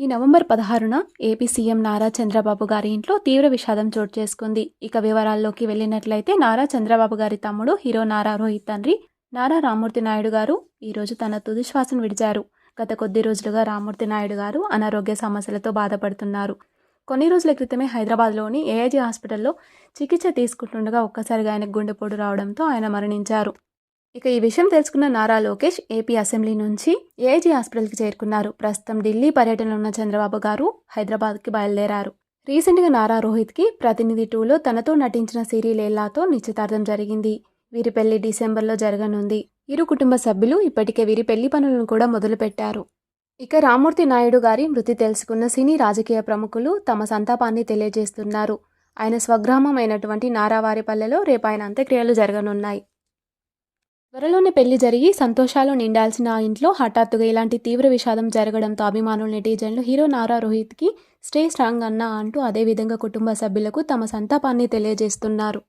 ఈ నవంబర్ పదహారున AP CM Nara Chandrababu గారి ఇంట్లో తీవ్ర విషాదం చోటు చేసుకుంది. ఇక వివరాల్లోకి వెళ్ళినట్లయితే నారా చంద్రబాబు గారి తమ్ముడు హీరో నారా రోహిత్ తండ్రి నారా రామూర్తి నాయుడు గారు ఈరోజు తన తుది శ్వాసను విడిచారు. గత కొద్ది రోజులుగా రామూర్తి నాయుడు గారు అనారోగ్య సమస్యలతో బాధపడుతున్నారు. కొన్ని రోజుల క్రితమే హైదరాబాద్లోని ఏఐజీ హాస్పిటల్లో చికిత్స తీసుకుంటుండగా ఒక్కసారిగా ఆయనకు గుండెపోటు రావడంతో ఆయన మరణించారు. ఇక ఈ విషయం తెలుసుకున్న నారా లోకేష్ ఏపీ అసెంబ్లీ నుంచి ఏజీ హాస్పిటల్కి చేరుకున్నారు. ప్రస్తుతం ఢిల్లీ పర్యటనలో ఉన్న చంద్రబాబు గారు హైదరాబాద్కి బయలుదేరారు. రీసెంట్గా నారా రోహిత్కి ప్రతినిధి టూలో తనతో నటించిన సిరిలేలాతో నిశ్చితార్థం జరిగింది. వీరి పెళ్ళి డిసెంబర్లో జరగనుంది. ఇరు కుటుంబ సభ్యులు ఇప్పటికే వీరి పెళ్ళి పనులను కూడా మొదలుపెట్టారు. ఇక రామూర్తి నాయుడు గారి మృతి తెలుసుకున్న సినీ రాజకీయ ప్రముఖులు తమ సంతాపాన్ని తెలియజేస్తున్నారు. ఆయన స్వగ్రామం అయినటువంటి నారావారిపల్లెలో రేపు ఆయన అంత్యక్రియలు జరగనున్నాయి. త్వరలోనే పెళ్ళి జరిగి సంతోషాలు నిండాల్సిన ఆ ఇంట్లో హఠాత్తుగా ఇలాంటి తీవ్ర విషాదం జరగడంతో అభిమానులు నెటిజన్లు హీరో నారా రోహిత్కి స్టే స్ట్రాంగ్ అన్నా అంటూ అదేవిధంగా కుటుంబ సభ్యులకు తమ సంతాపాన్ని తెలియజేస్తున్నారు.